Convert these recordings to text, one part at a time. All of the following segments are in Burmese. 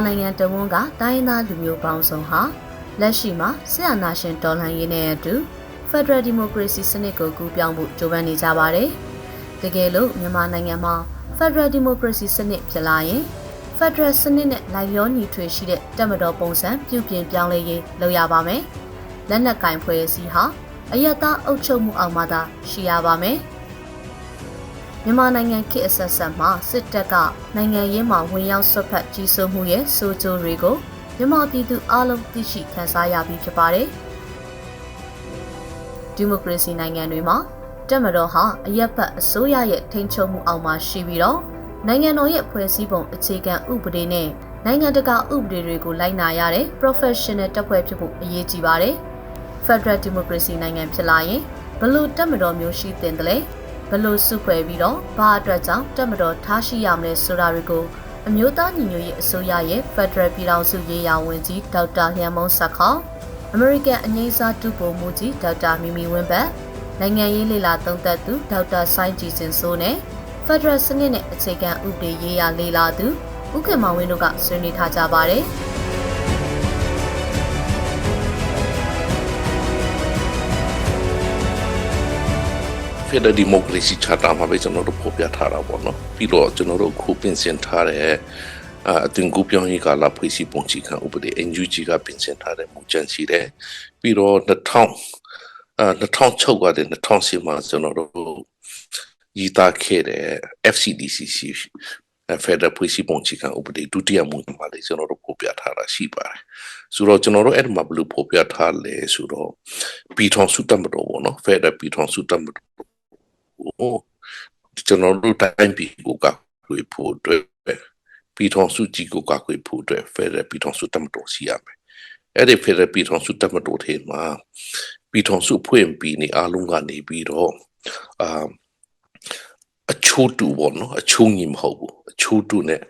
မြန်မာနိုင်ငံတဝန်းကတိုင်းရင်းသားလူမျိုးပေါင်းစုံဟာလက်ရှိမှာဆရာနာရှင်တော်လှန်ရေးနဲ့အတူ Federal Democracy စနစ်ကိုကူးပြောင်းဖို့ကြိုးပမ်းနေကြပါတယ်။တကယ်လို့မြန်မာနိုင်ငံမှာ Federal Democracy စနစ်ဖြစ်လာရင် Federal စနစ်နဲ့လိုက်လျောညီထွေရှိတဲ့တက်မတော်ပုံစံပြုပြင်ပြောင်းလဲရေးလုပ်ရပါမယ်။လက်နက်ကင်ဖွဲ့စည်းဟာအယက်သားအုပ်ချုပ်မှုအောက်မှာသာရှိရပါမယ်။ မြန်မာနိုင်ငံခေတ်အဆက်ဆက်မှာစစ်တပ်ကနိုင်ငံရေးမှာဝင်ရောက်ဆွတ်ဖက်ကြီးစိုးမှုရဲ့စိုးကျိုးတွေကိုမြန်မာပြည်သူအလုံးသိရှိခံစားရပြီးဖြစ်ပါတယ်။ဒီမိုကရေစီနိုင်ငံတွေမှာတက်မတော်ဟာအရက်ပတ်အစိုးရရဲ့ထိန်းချုပ်မှုအောက်မှာရှိပြီးတော့နိုင်ငံတော်ရဲ့ဖွဲ့စည်းပုံအခြေခံဥပဒေနဲ့နိုင်ငံတကာဥပဒေတွေကိုလိုက်နာရတဲ့ professional တပ်ဖွဲ့ဖြစ်ဖို့အရေးကြီးပါတယ်။ Federal Democracy နိုင်ငံဖြစ်လာရင်ဘလို့တက်မတော်မျိုးရှိတင်တယ်လဲ ဘလို့စုဖွဲ့ပြီးတော့ဘာအတွက်ကြောင့်တက်မတော်ထားရှိရမလဲဆိုတာတွေကိုအမျိုးသားညီညွတ်ရေးအစိုးရရဲ့ Federal ပြည်ထောင်စုရေးရာဝန်ကြီးဒေါက်တာလျံမုံဆက်ခေါ American အငိမ့်စားတူပုံမူကြီးဒေါက်တာမီမီဝင်းဘတ်နိုင်ငံရေးလေလာသုံးသပ်သူဒေါက်တာဆိုင်းကြည်စင်စိုးနဲ့ Federal စနစ်နဲ့အခြေခံဥပဒေရေးရာလေလာသူဥက္ကမောင်ဝင်းတို့ကဆွေးနွေးထားကြပါတယ်။ Federal Democracy Charter မှာပဲကျွန်တော်တို့ဖော်ပြထားတာပေါ့နော်ပြီးတော့ကျွန်တော်တို့ခုပြင်ဆင်ထားတဲ့အာအတင်ကူပြောင်းရေးကာလဖွဲ့စည်းပုံချီခံဥပဒေ NUG ကပြင်ဆင်ထားတဲ့မူကြမ်းရှိတယ်ပြီးတော့2000အာ2006ကနေ2010မှာကျွန်တော်တို့ရည်သားခဲ့တဲ့ FCDCC Federal ဖွဲ့စည်းပုံချီခံဥပဒေဒုတိယမူမှာလည်းကျွန်တော်တို့ဖော်ပြထားတာရှိပါတယ်ဆိုတော့ကျွန်တော်တို့အဲ့ဒီမှာဘယ်လိုဖော်ပြထားလဲဆိုတော့ပြည်ထောင်စုတပ်မတော်ပေါ့နော် Federal ပြည်ထောင်စုတပ်မတော် ကိုကျွန်တော်တို့တိုင်းပြည်ကိုကကွေဖို့အတွက်ပြည်ထောင်စုကြီးကိုကကွေဖို့အတွက် Federal ပြည်ထောင်စုတပ်မတော်ရှိရမယ်အဲ့ဒီ Federal ပြည်ထောင်စုတပ်မတော်ထဲမှာပြည်ထောင်စုဖွင့်ပြီးနေအားလုံးကနေပြီးတော့အာအချိုးတူပေါ့နော်အချိုးညီမဟုတ်ဘူးအချိုးတူနဲ့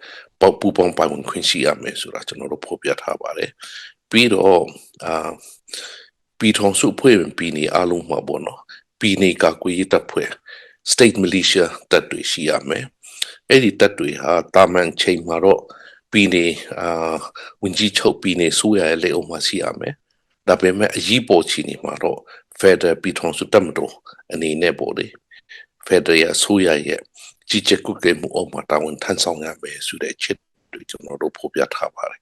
ပေါပူပေါင်းပိုင်ဝင်ခွင့်ရှိရမယ်ဆိုတာကျွန်တော်တို့ဖော်ပြထားပါတယ်ပြီးတော့အာပြည်ထောင်စုဖွဲ့ပြီးနေအားလုံးမှာပေါ့နော် ပြည်နေကကွေးတပ်ဖွဲ့ state militia တပ်တွေရှိရမယ်အဲ့ဒီတပ်တွေဟာတာမန်ချိန်မှာတော့ပြည်နေအာဝင်ကြီးချုပ်ပြည်နေဆိုရရဲ့လက်အောက်မှာရှိရမယ်ဒါပေမဲ့အရေးပေါ်ချီနေမှာတော့ Federal ပြည်ထောင်စုတပ်မတော်အနေနဲ့ပေါ့လေ Federal ရဆိုရရဲ့ကြီးကြပ်ကုကဲမှုအောက်မှာတာဝန်ထမ်းဆောင်ရမယ်ဆိုတဲ့ချက် တွေကျွန်တော်တို့ဖော်ပြထားပါတယ်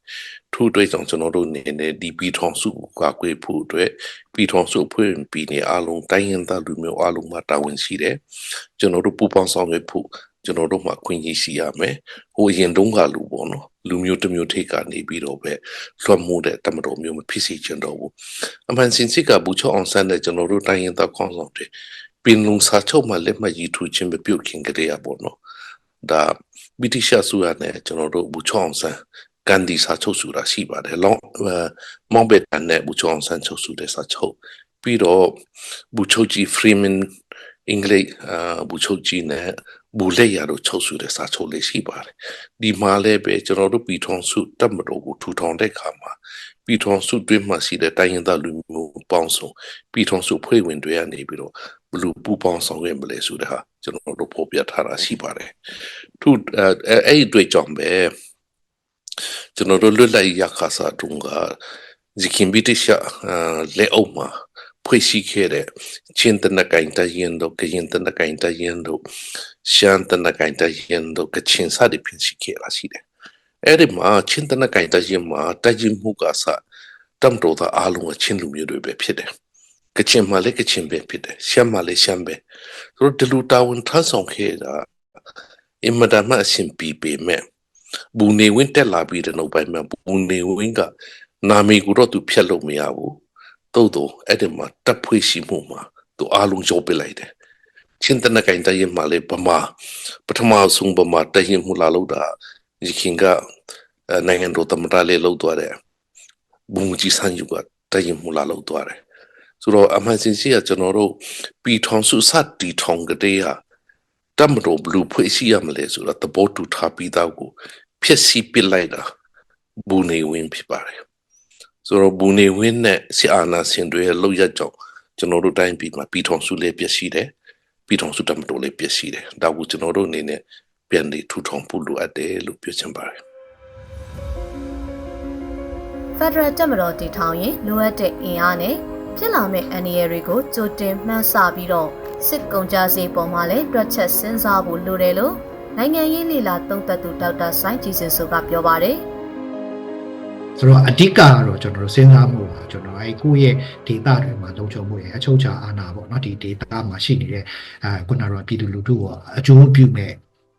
ထို့အတွက်ကြောင့်ကျွန်တော်တို့အနေနဲ့ဒီပြည်ထောင်စုကိုကာကွယ်ဖို့အတွက်ပြည်ထောင်စုဖွဲ့ပြည်နေအားလုံးတိုင်းရင်းသားလူမျိုးအားလုံးမှာတာဝန်ရှိတယ်ကျွန်တော်တို့ပူးပေါင်းဆောင်ရွက်ဖို့ကျွန်တော်တို့မှာခွင့်ရရှိရမယ်ဟိုအရင်တုန်းကလူပေါ့နော်လူမျိုးတစ်မျိုးထိတ်ကနေပြီးတော့ပဲလွှမ်းမိုးတဲ့တမတော်မျိုးမဖြစ်စေချင်တော့ဘူးအမှန်စင်စစ်ကဘူချောအောင်ဆန်းတဲ့ကျွန်တော်တို့တိုင်းရင်းသားခေါင်းဆောင်တွေပင်လုံစာချုပ်မှာလက်မှတ်ရေးထိုးခြင်းမပြုတ်ခင်ကတည်းကပေါ့နော်ဒါ ဗြိတိရှဆူရနဲ့ကျွန်တော်တို့ဘူချောအောင်ဆန်းကန်ဒီစာချုပ်ဆိုတာရှိပါတယ်လောင်းမောင်ဘက်တန်နဲ့ဘူချောအောင်ဆန်းချုပ်ဆိုတဲ့စာချုပ်ပြီးတော့ဘူချုပ်ကြီး Freeman အင်္ဂလိပ်အာဘူချုပ်ကြီးနဲ့ဘူလက်ရတို့ချုပ်ဆိုတဲ့စာချုပ်လေးရှိပါတယ်ဒီမှာလည်းပဲကျွန်တော်တို့ပြည်ထောင်စုတပ်မတော်ကိုထူထောင်တဲ့အခါမှာပြည်ထောင်စုတွင်းမှာရှိတဲ့တိုင်းရင်းသားလူမျိုးပေါင်းစုံပြည်ထောင်စုဖွဲ့ဝင်တွေကနေပြီးတော့ဘလူပူပေါင်းဆောင်ရွက်မလဲဆိုတဲ့ဟာကျွန်တော်တို့ဖော်ပြထားတာရှိပါတယ်သူအဲအဲ့ဒီတွေ့ကြောင့်ပဲကျွန်တော်တို့လွတ်လပ်ရခါစားတုန်းကဇီကင်ဘီတရှာလက်အုပ်မှာဖွဲ့စည်းခဲ့တဲ့ချင်းတနကိုင်တရင်တို့ကရင်တနကိုင်တရင်တို့ရှမ်းတနကိုင်တရင်တို့ကချင်းစတဲ့ပြင်စည်းခဲ့တာရှိတယ်အဲ့ဒီမှာချင်းတနကိုင်တရင်မှာတရင်မှုကစတမ်တော်သားအားလုံးကချင်းလူမျိုးတွေပဲဖြစ်တယ် ကချင်မှာလည်းကချင်ပဲဖြစ်တယ်ရှမ်းမှာလည်းရှမ်းပဲသူတို့ဒီလူတာဝန်ထမ်းဆောင်ခဲ့တာအင်မတန်မှအဆင်ပြေပေမဲ့ဘူနေဝင်းတက်လာပြီးတဲ့နောက်ပိုင်းမှာဘူနေဝင်းကနာမည်ကိုတော့သူဖျက်လို့မရဘူးသို့တော့အဲ့ဒီမှာတပ်ဖွဲ့ရှိမှုမှာသူအားလုံးကြောပစ်လိုက်တယ်ချင်းတနကိုင်တရင်မှာလေဗမာပထမဆုံးဗမာတရင်မှုလာလို့တာရခင်ကနိုင်ငံတော်သမ္မတလေးလောက်သွားတယ်ဘုံကြီးဆန်းယူကတရင်မှုလာလောက်သွားတယ် ဆိုတော့အမှန်စင်စီကကျွန်တော်တို့ပြည်ထောင်စုစတီထောင်ကလေးဟာတမတော်ဘလူးဖွဲ့ရှိရမလဲဆိုတော့သဘောတူထားပြီးသားကိုဖြစ်စီပစ်လိုက်တာဘူနေဝင်းဖြစ်ပါတယ်ဆိုတော့ဘူနေဝင်းနဲ့ဆီအာနာစင်တွေရဲ့လောက်ရကြောင်းကျွန်တော်တို့တိုင်းပြည်မှာပြည်ထောင်စုလေးပြည့်ရှိတယ်ပြည်ထောင်စုတမတော်လေးပြည့်ရှိတယ်ဒါကိုကျွန်တော်တို့အနေနဲ့ပြန်လည်ထူထောင်ဖို့လိုအပ်တယ်လို့ပြောချင်ပါတယ် Federal တပ်မတော်တည်ထောင်ရင်လိုအပ်တဲ့အင်အားနဲ့ ဖြစ်လာမယ့်အန္တရာယ်တွေကိုကြိုတင်မှန်းဆပြီးတော့စစ်ကုန်ကြစေပေါ်မှာလည်းတွက်ချက်စဉ်းစားဖို့လိုတယ်လို့နိုင်ငံရေးလေလာသုံးသပ်သူဒေါက်တာဆိုင်းကြည်စင်ဆိုကပြောပါတယ်။ဆိုတော့အဓိကကတော့ကျွန်တော်တို့စဉ်းစားမှုပါကျွန်တော်အဲကိုယ့်ရဲ့ဒေတာတွေမှာလုံခြုံမှုရဲ့အချုပ်အခြာအာဏာပေါ့နော်ဒီဒေတာမှာရှိနေတဲ့အဲခုနကတော့ပြည်သူလူထုကိုအကျိုးပြုမဲ့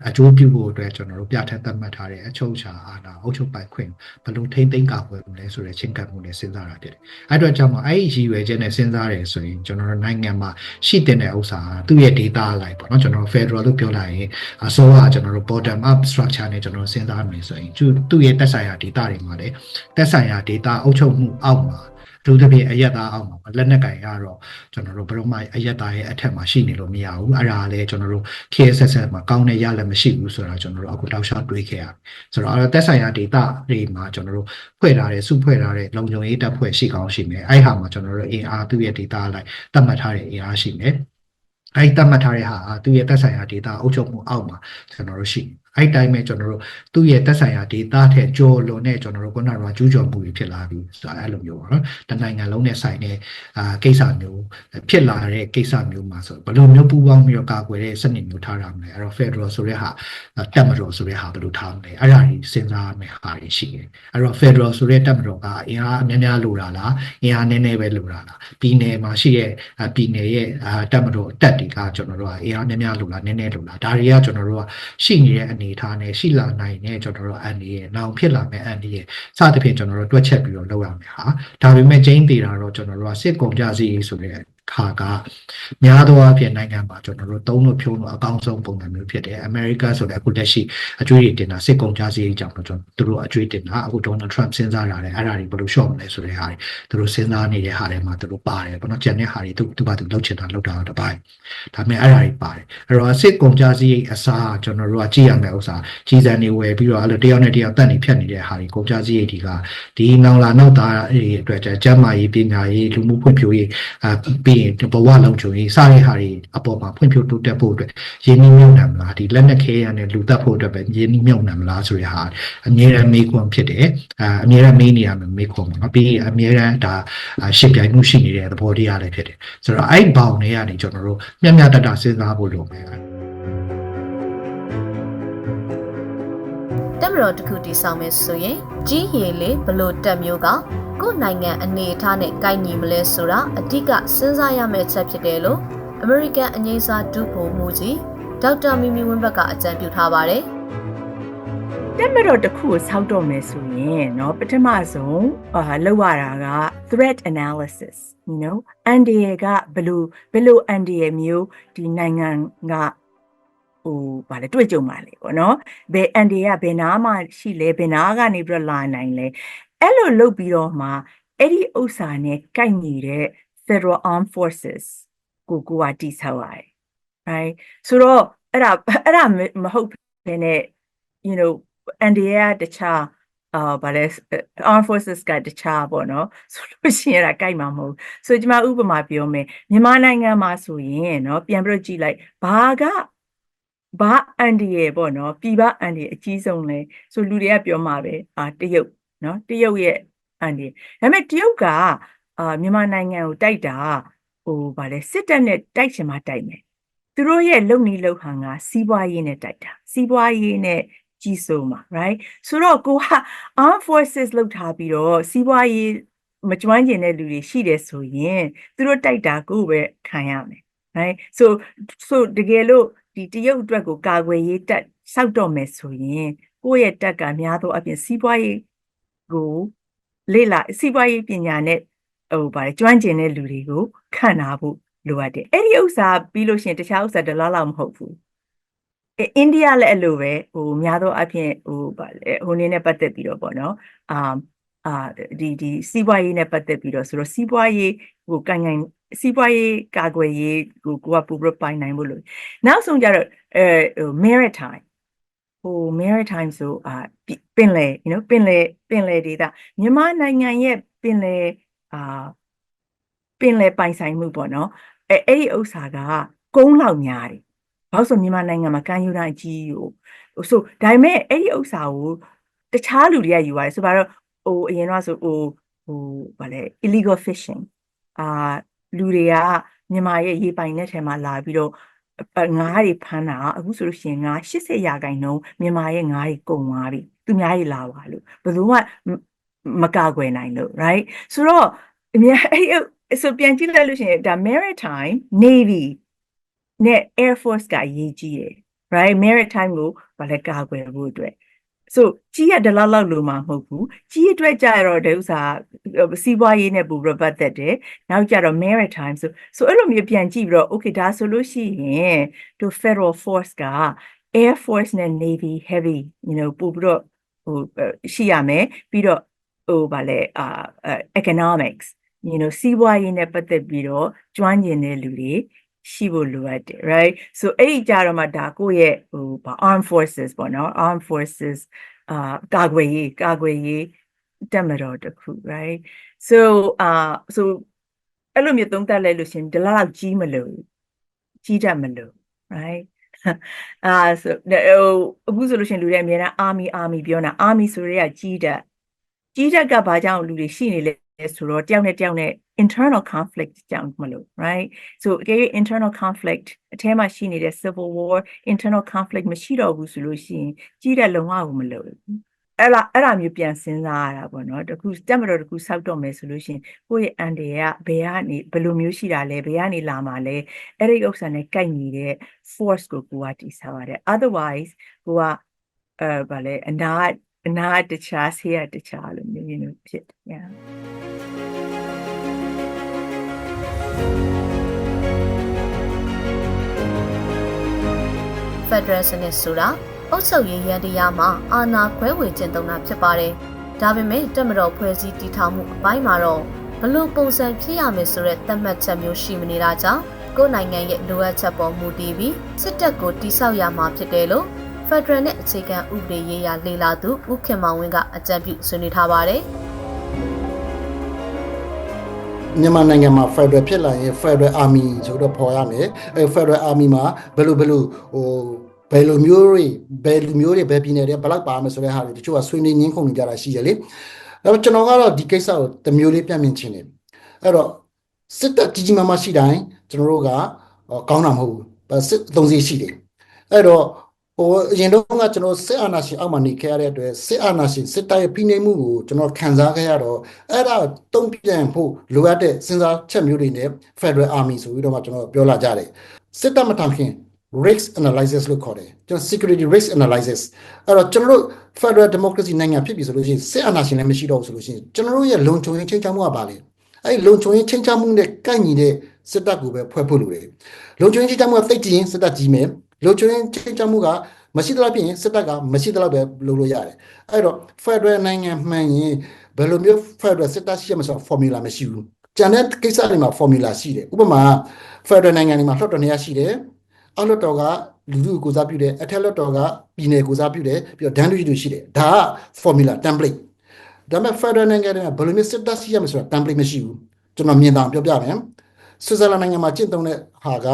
အကျိုးပြုဖို့အတွက်ကျွန်တော်တို့ပြဋ္ဌာန်းသတ်မှတ်ထားတဲ့အချုပ်အခြာအာဏာအုပ်ချုပ်ပိုင်ခွင့်ဘယ်လိုထိမ့်သိမ်းကာကွယ်မလဲဆိုတဲ့ချင်းကပ်မှုနဲ့စဉ်းစားတာဖြစ်တယ်။အဲ့အတွက်ကြောင့်မို့အဲ့ဒီရည်ရွယ်ချက်နဲ့စဉ်းစားတယ်ဆိုရင်ကျွန်တော်တို့နိုင်ငံမှာရှိတဲ့ဥစ္စာသူ့ရဲ့ data လိုက်ပေါ့နော်ကျွန်တော်တို့ federal လို့ပြောလိုက်ရင်အစိုးရကကျွန်တော်တို့ bottom up structure နဲ့ကျွန်တော်တို့စဉ်းစားမယ်ဆိုရင်သူ့ရဲ့တက်ဆိုင်ရာ data တွေမှာလည်းတက်ဆိုင်ရာ data အုပ်ချုပ်မှုအောက်မှာ အထူးသဖြင့်အယက်သားအောက်မှာလက်နက်ကင်ကတော့ကျွန်တော်တို့ဘယ်တော့မှအယက်သားရဲ့အထက်မှာရှိနေလို့မရဘူးအဲ့ဒါလည်းကျွန်တော်တို့ KSS မှာကောင်းတဲ့ရလည်းမရှိဘူးဆိုတာကျွန်တော်တို့အခုတောက်လျှောက်တွေးခဲ့ရတယ်ဆိုတော့အဲ့တော့သက်ဆိုင်ရာ data တွေမှာကျွန်တော်တို့ဖွဲ့ထားတဲ့စုဖွဲ့ထားတဲ့လုံခြုံရေးတပ်ဖွဲ့ရှိကောင်းရှိမယ်အဲ့ဟာမှာကျွန်တော်တို့အင်အားသူ့ရဲ့ data လိုက်သတ်မှတ်ထားတဲ့အင်အားရှိမယ်အဲ့တတ်မှတ်ထားတဲ့ဟာသူ့ရဲ့သက်ဆိုင်ရာ data အုပ်ချုပ်မှုအောက်မှာကျွန်တော်တို့ရှိ အဲ့တိုင်းပဲကျွန်တော်တို့သူ့ရဲ့သက်ဆိုင်ရာ data ထက်ကျော်လွန်တဲ့ကျွန်တော်တို့ခုနကကျူးကျော်မှုတွေဖြစ်လာပြီဆိုတာအဲ့လိုမျိုးပါနော်တနိုင်ငံလုံးနဲ့ဆိုင်တဲ့အာကိစ္စမျိုးဖြစ်လာတဲ့ကိစ္စမျိုးမှာဆိုဘယ်လိုမျိုးပူးပေါင်းပြီးတော့ကာကွယ်တဲ့စနစ်မျိုးထားရမလဲအဲ့တော့ Federal ဆိုတဲ့ဟာတက်မတော်ဆိုတဲ့ဟာဘယ်လိုထားမလဲအဲ့ဒါကြီးစဉ်းစားမယ်ဟာရှိတယ်အဲ့တော့ Federal ဆိုတဲ့တက်မတော်ကအင်အားအများများလိုတာလားအင်အားနည်းနည်းပဲလိုတာလားပြည်နယ်မှာရှိတဲ့ပြည်နယ်ရဲ့တက်မတော်တက်တွေကကျွန်တော်တို့ကအင်အားများများလိုလားနည်းနည်းလိုလားဒါတွေကကျွန်တော်တို့ကရှိနေတဲ့အနေအထားနဲ့ရှိလာနိုင်တဲ့ကျွန်တော်တို့အန်ဒီရဲ့နောင်ဖြစ်လာမယ့်အန်ဒီရဲ့စသဖြင့်ကျွန်တော်တို့တွက်ချက်ပြီးတော့လုပ်ရမယ်ဟာဒါပေမဲ့ကျင်းသေးတာတော့ကျွန်တော်တို့ကစစ်ကုန်ကြစီဆိုတဲ့ ခါကများသောအားဖြင့်နိုင်ငံမှာကျွန်တော်တို့သုံးလို့ဖြုံးလို့အကောင်းဆုံးပုံစံမျိုးဖြစ်တယ်အမေရိကဆိုတဲ့အခုလက်ရှိအကျွေးတွေတင်တာစစ်ကုန်ကြစီအကြောင်းတော့ကျွန်တော်တို့အကျွေးတင်တာအခုဒေါ်နယ်ထရန့်စဉ်းစားရတယ်အဲ့ဒါတွေဘယ်လိုရှော့မလဲဆိုတဲ့ဟာတွေသူတို့စဉ်းစားနေတဲ့ဟာတွေမှာသူတို့ပါတယ်ပေါ့နော်ကျန်တဲ့ဟာတွေသူသူဘာသူလုပ်ချင်တာလုပ်တာတော့တပိုင်းဒါပေမဲ့အဲ့ဒါတွေပါတယ်အဲ့တော့စစ်ကုန်ကြစီအစားကျွန်တော်တို့ကကြည့်ရမယ့်ဥစ္စာကြီးစံနေဝယ်ပြီးတော့အဲ့လိုတယောက်နဲ့တယောက်တက်နေဖြတ်နေတဲ့ဟာတွေကုန်ကြစီတွေကဒီနောင်လာနောက်သားတွေအတွက်ကျန်းမာရေးပညာရေးလူမှုဖွံ့ဖြိုးရေးအာပြီးရင်ဘဝလုံခြုံရေးစတဲ့ဟာတွေအပေါ်မှာဖွံ့ဖြိုးတိုးတက်ဖို့အတွက်ရင်းနှီးမြှုပ်နှံမလားဒီလက်နက်ခဲရနဲ့လူတက်ဖို့အတွက်ပဲရင်းနှီးမြှုပ်နှံမလားဆိုတဲ့ဟာအမြဲတမ်းမေးခွန်းဖြစ်တယ်အာအမြဲတမ်းမေးနေရမယ်မေးခွန်းပေါ့နော်ပြီးရင်အမြဲတမ်းဒါရှစ်ပြိုင်မှုရှိနေတဲ့သဘောတရားလည်းဖြစ်တယ်ဆိုတော့အဲ့ဘောင်တွေကနေကျွန်တော်တို့မျက်မျှတတစဉ်းစားဖို့လိုမယ် တက်မတော်တစ်ခုတည်ဆောက်မယ်ဆိုရင်ကြီးရည်လေးဘလို့တက်မျိုးကကိုယ်နိုင်ငံအနေအထားနဲ့ကိုက်ညီမလဲဆိုတာအဓိကစဉ်းစားရမယ့်ချက်ဖြစ်တယ်လို့ American အငိမ့်စားဒုဗိုလ်မှူးကြီးဒေါက်တာမီမီဝင်းဘတ်ကအကြံပြုထားပါတယ် တက်မတော်တစ်ခုကိုစောက်တော့မယ်ဆိုရင်เนาะပထမဆုံးအာလောက်ရတာက threat analysis you know အန်ဒီရကဘယ်လိုဘယ်လိုအန်ဒီရမျိုးဒီနိုင်ငံက ဟိုဗာလဲတွေ့ကြုံပါလေပေါ့နော်ဘယ်အန်ဒီရဘယ်နာမှရှိလဲဘယ်နာကနေပြီးတော့လာနိုင်လဲအဲ့လိုလုပ်ပြီးတော့မှအဲ့ဒီဥစ္စာနဲ့ကိုက်ညီတဲ့ Federal Armed Forces ကိုကိုကတိဆောက်ရတယ် right ဆိုတော့အဲ့ဒါအဲ့ဒါမဟုတ်ဘဲနဲ့ you know အန်ဒီရတခြားအာဗါလဲ armed forces ကတခြားပေါ့နော်ဆိုလို့ရှိရင်အဲ့ဒါကြိုက်မှာမဟုတ်ဆိုကျွန်မဥပမာပြောမယ်မြန်မာနိုင်ငံမှာဆိုရင်เนาะပြန်ပြီးတော့ကြည့်လိုက်ဘာက ဘာအန်ဒီရယ်ပေါ့နော်ပြည်ပအန်ဒီအကြီးဆုံးလဲဆိုလူတွေကပြောမှာပဲအာတရုတ်နော်တရုတ်ရဲ့အန်ဒီဒါပေမဲ့တရုတ်ကအာမြန်မာနိုင်ငံကိုတိုက်တာဟိုဗာလဲစစ်တပ်နဲ့တိုက်ချင်မှတိုက်မယ်သူတို့ရဲ့လုံနီလုံဟန်ကစီးပွားရေးနဲ့တိုက်တာစီးပွားရေးနဲ့ကြီးဆုံးမှာ right ဆိုတော့ကိုက armed forces လောက်ထားပြီးတော့စီးပွားရေးမကျွမ်းကျင်တဲ့လူတွေရှိတယ်ဆိုရင်သူတို့တိုက်တာကိုပဲခံရမယ် right so so တကယ်လို့ ဒီတရုတ်အတွက်ကိုကာကွယ်ရေးတက်စောက်တော့မယ်ဆိုရင်ကိုယ့်ရဲ့တက်ကများသောအပြင်စီးပွားရေးကိုလေ့လာစီးပွားရေးပညာနဲ့ဟိုဗါကျွမ်းကျင်တဲ့လူတွေကိုခံနာဖို့လိုအပ်တယ်အဲ့ဒီဥစ္စာပြီးလို့ရှိရင်တခြားဥစ္စာတလားလောက်မဟုတ်ဘူးအိန္ဒိယလည်းအဲ့လိုပဲဟိုများသောအားဖြင့်ဟိုဗာလေဟိုနေနဲ့ပတ်သက်ပြီးတော့ပေါ့နော်အာ အာဒီဒီစီးပွားရေးနဲ့ပတ်သက်ပြီးတော့ဆိုတော့စီးပွားရေးဟိုကန်ကန်စီးပွားရေးကာကွယ်ရေးကိုကိုကပူပပိုင်နိုင်ဖို့လို့နောက်ဆုံးကြတော့အဲဟို maritime ဟို maritime ဆိုအာပင်လယ် you know ပင်လယ်ပင်လယ်ဒေသမြန်မာနိုင်ငံရဲ့ပင်လယ်အာပင်လယ်ပိုင်ဆိုင်မှုပေါ့နော်အဲအဲ့ဒီဥစ္စာကကုန်းလောက်များတယ်ဘာလို့ဆိုမြန်မာနိုင်ငံမှာကမ်းရိုးတန်းအကြီးကိုဆိုဒါပေမဲ့အဲ့ဒီဥစ္စာကိုတခြားလူတွေကယူရတယ်ဆိုပါတော့ ဟဟိုအရင်တော့ဆိုဟိုဟိုဗာလဲ illegal fishing အာလူတွေကမြန်မာရဲ့ရေပိုင်နက်ထဲမှာလာပြီးတော့အငါးတွေဖမ်းတာအခုဆိုလို့ရှိရင်ငါ80ရာခိုင်နှုန်းမြန်မာရဲ့ငါးတွေကုန်သွားပြီသူများတွေလာပါလို့ဘယ်သူမှမမကာကွယ်နိုင်လို့ right ဆိုတော့အများအဲ့အဲ့ဆိုပြန်ကြည့်လိုက်လို့ရှိရင်ဒါ maritime navy နဲ့ air force ကအရေးကြီးတယ် right maritime ကိုဗာလဲကာကွယ်ဖို့အတွက် so ကြီးရဒလောက်လောက်လို့မှာမဟုတ်ဘူးကြီးအတွက်ကြရတော့တဲ့ဥစ္စာစီးပွားရေးနဲ့ပူပြီးတော့ပတ်သက်တယ်နောက်ကြတော့ maritime so so အဲ့လိုမျိုးပြန်ကြည့်ပြီးတော့ okay ဒါဆိုလို့ရှိရင်တို့ federal force က air force နဲ့ navy heavy you know ပို့ပြီးတော့ဟိုရှိရမယ်ပြီးတော့ဟိုဗာလဲအာ economics you know စီးပွားရေးနဲ့ပတ်သက်ပြီးတော့ကျွမ်းကျင်တဲ့လူတွေ ရှိဖို့လိုအပ်တယ် right so အဲ့ဒီကြတော့မှဒါကိုယ့်ရဲ့ဟိုဗာ armed forces ပေါ့နော် armed forces အာကာကွယ်ရေးကာကွယ်ရေးတက်မတော်တစ်ခု right so အာ so အဲ့လိုမျိုးသုံးသပ်လိုက်လို့ရှရင်ဒီလောက်ကြီးမလို့ကြီးတတ်မလို့ right အာဆိုဟိုအခုဆိုလို့ရှရင်လူတွေအများအား army army ပြောတာ army ဆိုရဲကကြီးတတ်ကြီးတတ်ကဘာကြောင့်လူတွေရှိနေလဲဆိုတော့တယောက်နဲ့တယောက်နဲ့ internal conflict ကြောင့်မလို့ right so အကယ်၍ internal conflict အထဲမှာရှိနေတဲ့ civil war internal conflict မရှိတော့ဘူးဆိုလို့ရှိရင်ကြီးတဲ့လုံအောင်မလို့အဲ့လာအဲ့လာမျိုးပြန်စဉ်းစားရတာပေါ့နော်တခုတက်မတော်တခုစောက်တော့မယ်ဆိုလို့ရှိရင်ကိုယ့်ရဲ့အန်တယ်ကဘယ်ကနေဘယ်လိုမျိုးရှိတာလဲဘယ်ကနေလာမှာလဲအဲ့ဒီဥစ္စာနဲ့ကိုက်နေတဲ့ force ကိုကိုကတိဆောက်ရတယ် otherwise ကိုကအဲဗာလဲအနာအနာတခြားဆေးရတခြားလို့မျိုးမျိုးဖြစ်တယ် yeah Federal စနစ်ဆိုတာအုပ်ချုပ်ရေးရန်တရားမှာအာဏာခွဲဝေကျင့်သုံးတာဖြစ်ပါတယ်။ဒါပေမဲ့တက်မတော်ဖွဲ့စည်းတည်ထောင်မှုအပိုင်းမှာတော့ဘလို့ပုံစံဖြစ်ရမယ်ဆိုတဲ့သတ်မှတ်ချက်မျိုးရှိမနေတာကြောင့်ကိုယ်နိုင်ငံရဲ့လိုအပ်ချက်ပေါ်မူတည်ပြီးစစ်တပ်ကိုတိစောက်ရမှာဖြစ်တယ်လို့ Federal နဲ့အခြေခံဥပဒေရေးရာလေလာသူဦးခင်မောင်ဝင်းကအကြံပြုဆွေးနွေးထားပါတယ်။ မြန်မာနိုင်ငံမှာ Federal ဖြစ်လာရင် Federal Army ဆိုတော့ပေါ်ရမယ်အဲ Federal Army မှာဘယ်လိုဘယ်လိုဟိုဘယ်လိုမျိုးတွေဘယ်လူမျိုးတွေဘယ်ပြည်နယ်တွေဘယ်လောက်ပါမယ်ဆိုတဲ့ဟာတွေတချို့ကဆွေးနွေးငင်းခုန်နေကြတာရှိရလေအဲ့တော့ကျွန်တော်ကတော့ဒီကိစ္စကိုတစ်မျိုးလေးပြန်မြင်ချင်တယ်အဲ့တော့စစ်တပ်ကြီးကြီးမားမားရှိတိုင်းကျွန်တော်တို့ကကောင်းတာမဟုတ်ဘူးစစ်အသုံးစီရှိတယ်အဲ့တော့ ဟိုအရင်တော့ကကျွန်တော်စစ်အာဏာရှင်အောက်မှာနေခဲ့ရတဲ့အတွက်စစ်အာဏာရှင်စစ်တပ်ရဲ့ဖိနှိပ်မှုကိုကျွန်တော်ခံစားခဲ့ရတော့အဲ့ဒါတုံ့ပြန်ဖို့လိုအပ်တဲ့စဉ်းစားချက်မျိုးတွေနဲ့ Federal Army ဆိုပြီးတော့မှကျွန်တော်ပြောလာကြတယ်စစ်တပ်မထမ်းခင် risk analysis လို့ခေါ်တယ်ကျွန်တော် security risk analysis အဲ့တော့ကျွန်တော်တို့ Federal Democracy နိုင်ငံဖြစ်ပြီဆိုလို့ရှိရင်စစ်အာဏာရှင်လည်းမရှိတော့ဘူးဆိုလို့ရှိရင်ကျွန်တော်တို့ရဲ့လုံခြုံရေးချင်းချောင်းမှုကပါလေအဲ့ဒီလုံခြုံရေးချင်းချောင်းမှုနဲ့ကိုက်ညီတဲ့စစ်တပ်ကိုပဲဖွဲ့ဖို့လိုတယ်လုံခြုံရေးချင်းချောင်းမှုကသိကြည့်ရင်စစ်တပ်ကြီးမယ် လုံခြုံရေးချင်းချောင်းမှုကမရှိတော့ဖြစ်ရင်စစ်တပ်ကမရှိတော့ပဲလုပ်လို့ရတယ်အဲ့တော့ Federal နိုင်ငံမှန်ရင်ဘယ်လိုမျိုး Federal စစ်တပ်ရှိရမဆို formula မရှိဘူးကျန်တဲ့ကိစ္စတွေမှာ formula ရှိတယ်ဥပမာ Federal နိုင်ငံတွေမှာလွှတ်တော်နေရာရှိတယ်အောက်လွှတ်တော်ကလူထုကိုစားပြုတယ်အထက်လွှတ်တော်ကပြည်နယ်ကိုစားပြုတယ်ပြီးတော့ဒန်းတူတူရှိတယ်ဒါက formula template ဒါပေမဲ့ Federal နိုင်ငံတွေမှာဘယ်လိုမျိုးစစ်တပ်ရှိရမဆိုတာ template မရှိဘူးကျွန်တော်မြင်တာပြောပြမယ်ဆွစ်ဇာလန်နိုင်ငံမှာကျင့်သုံးတဲ့ဟာက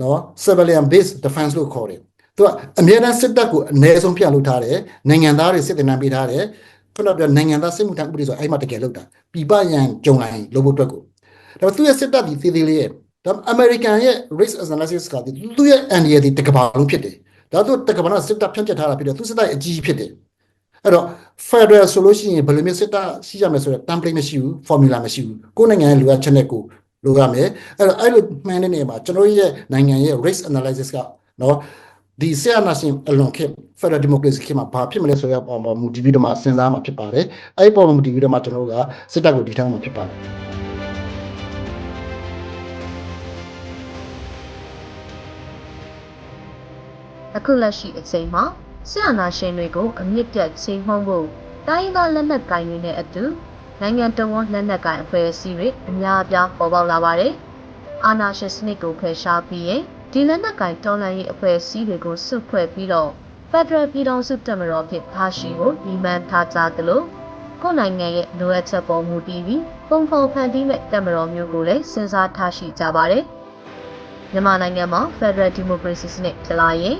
နော် civilian based defense လို့ခေါ်တယ်သူကအမြဲတမ်းစစ်တပ်ကိုအ ਨੇ ဆုံးပြလုပ်ထားတယ်နိုင်ငံသားတွေစစ်တင်နှံပေးထားတယ်ခုနကပြောနိုင်ငံသားစစ်မှုထမ်းဥပဒေဆိုအဲ့မှာတကယ်လုပ်တာပြပရန်ကြုံလာရင်လုပ်ဖို့အတွက်ကိုဒါပေမဲ့သူရဲ့စစ်တပ်ဒီသေးသေးလေးရဲ့ဒါအမေရိကန်ရဲ့ race analysis ကသူရဲ့ NDA ဒီတကဘာလုံးဖြစ်တယ်ဒါသူတကဘာလုံးစစ်တပ်ဖြန့်ကျက်ထားတာဖြစ်တယ်သူစစ်တပ်အကြီးကြီးဖြစ်တယ်အဲ့တော့ federal ဆိုလို့ရှိရင်ဘယ်လိုမျိုးစစ်တပ်ရှိရမယ်ဆိုတော့ template မရှိဘူး formula မရှိဘူးကိုယ်နိုင်ငံရဲ့လိုအပ်ချက်နဲ့ကို လိုရမယ်အဲ့တော့အဲ့လိုမှန်းတဲ့နေရာမှာကျွန်တော်ရဲ့နိုင်ငံရဲ့ race analysis ကနော်ဒီဆရာနာရှင်အလွန်ခေတ် Federal Democracy ခေတ်မှာဘာဖြစ်မလဲဆိုရပေါ်မှာမူတည်ပြီးတော့မှစဉ်းစားမှာဖြစ်ပါတယ်အဲ့ဒီပေါ်မှာမူတည်ပြီးတော့မှကျွန်တော်တို့ကစစ်တပ်ကိုတည်ထောင်မှာဖြစ်ပါတယ်အခုလက်ရှိအချိန်မှာဆရာနာရှင်တွေကိုအမြင့်ပြတ်ချိန်မှုန်းဖို့တိုင်းရင်းသားလက်နက်ကိုင်တွေနဲ့အတူ နိုင်ငံတော်ဝန်လက်နက်ကိုင်အဖွဲ့အစည်းတွေအများအပြားပေါ်ပေါက်လာပါတယ်။အာဏာရှင်စနစ်ကိုဖယ်ရှားပြီးရင်ဒီလက်နက်ကိုင်တော်လှန်ရေးအဖွဲ့အစည်းတွေကိုစုဖွဲ့ပြီးတော့ဖက်ဒရယ်ပြည်ထောင်စုတပ်မတော်ဖြစ်ထားရှိဖို့ဒီမှန်ထားကြသလိုကိုယ်နိုင်ငံရဲ့လိုအပ်ချက်ပေါ်မူတည်ပြီးပုံဖော်ဖန်တီးမဲ့တပ်မတော်မျိုးကိုလည်းစဉ်းစားထားရှိကြပါတယ်။မြန်မာနိုင်ငံမှာ Federal Democracy စနစ်ဖြစ်လာရင်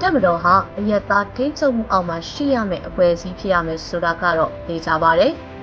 တက်မတော်ဟာအယက်သားထိချုပ်မှုအောက်မှာရှိရမယ့်အဖွဲ့အစည်းဖြစ်ရမယ်ဆိုတာကတော့သိကြပါဗျ။